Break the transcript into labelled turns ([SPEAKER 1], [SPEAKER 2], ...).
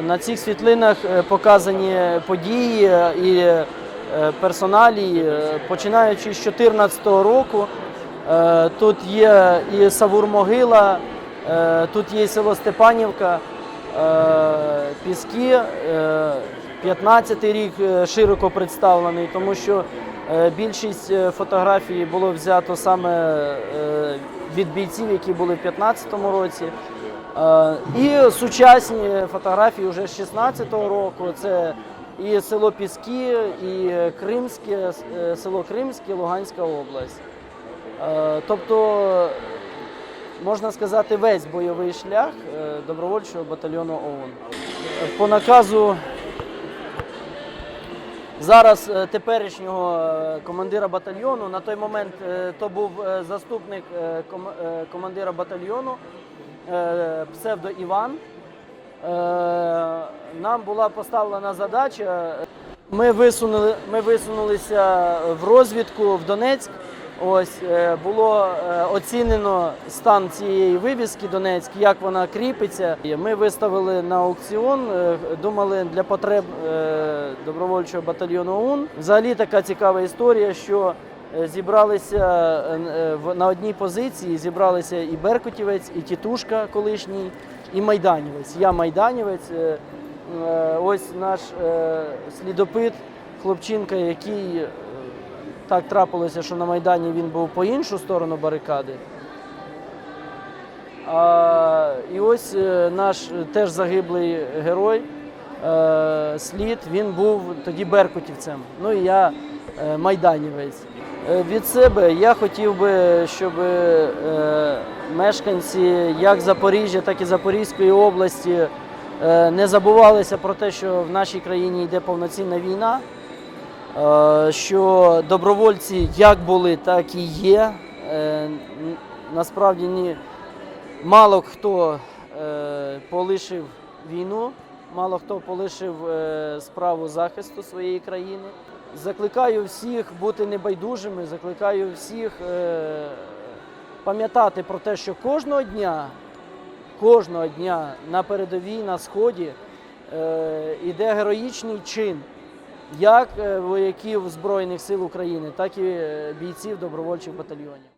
[SPEAKER 1] На цих світлинах е, показані події е, і е, персоналії, е, починаючи з 2014 року. Тут є і Савур-Могила, тут є село Степанівка, Піски. е, 15-й рік широко представлений, тому що більшість фотографій було взято саме від бійців, які були в 2015 році. Е, І сучасні фотографії вже з 16-го року. Це і село Піски, і Кримське, е, село Кримське, Луганська область. Е, Тобто, можна сказати, весь бойовий шлях добровольчого батальйону ОУН. По наказу зараз теперішнього командира батальйону, на той момент то був заступник ком- командира батальйону псевдо Іван. Е, Нам була поставлена задача. Ми висунули, ми висунулися в розвідку в Донецьк. Ось е, було е, оцінено стан цієї вивіски Донецьк, як вона кріпиться. Ми виставили на аукціон, е, думали для потреб е, добровольчого батальйону ОУН. Взагалі така цікава історія, що е, зібралися е, е, на одній позиції, зібралися і Беркутівець, і Тітушка колишній, і Майданівець. Я Майданівець. е, Е, Ось наш е, слідопит, хлопчинка, який е, так трапилося, що на Майдані він був по іншу сторону барикади. А, і ось е, наш е, теж загиблий герой, е, слід, він був тоді беркутівцем. Ну і я е, майданівець. Е, Від себе я хотів би, щоб е, мешканці як Запоріжжя, так і Запорізької області е, не забувалися про те, що в нашій країні йде повноцінна війна, що добровольці як були, так і є. Насправді ні, мало хто полишив війну, мало хто полишив справу захисту своєї країни. Закликаю всіх бути небайдужими, закликаю всіх е, пам'ятати про те, що кожного дня, кожного дня на передовій, на сході е, йде героїчний чин як е, вояків Збройних сил України, так і е, бійців добровольчих батальйонів.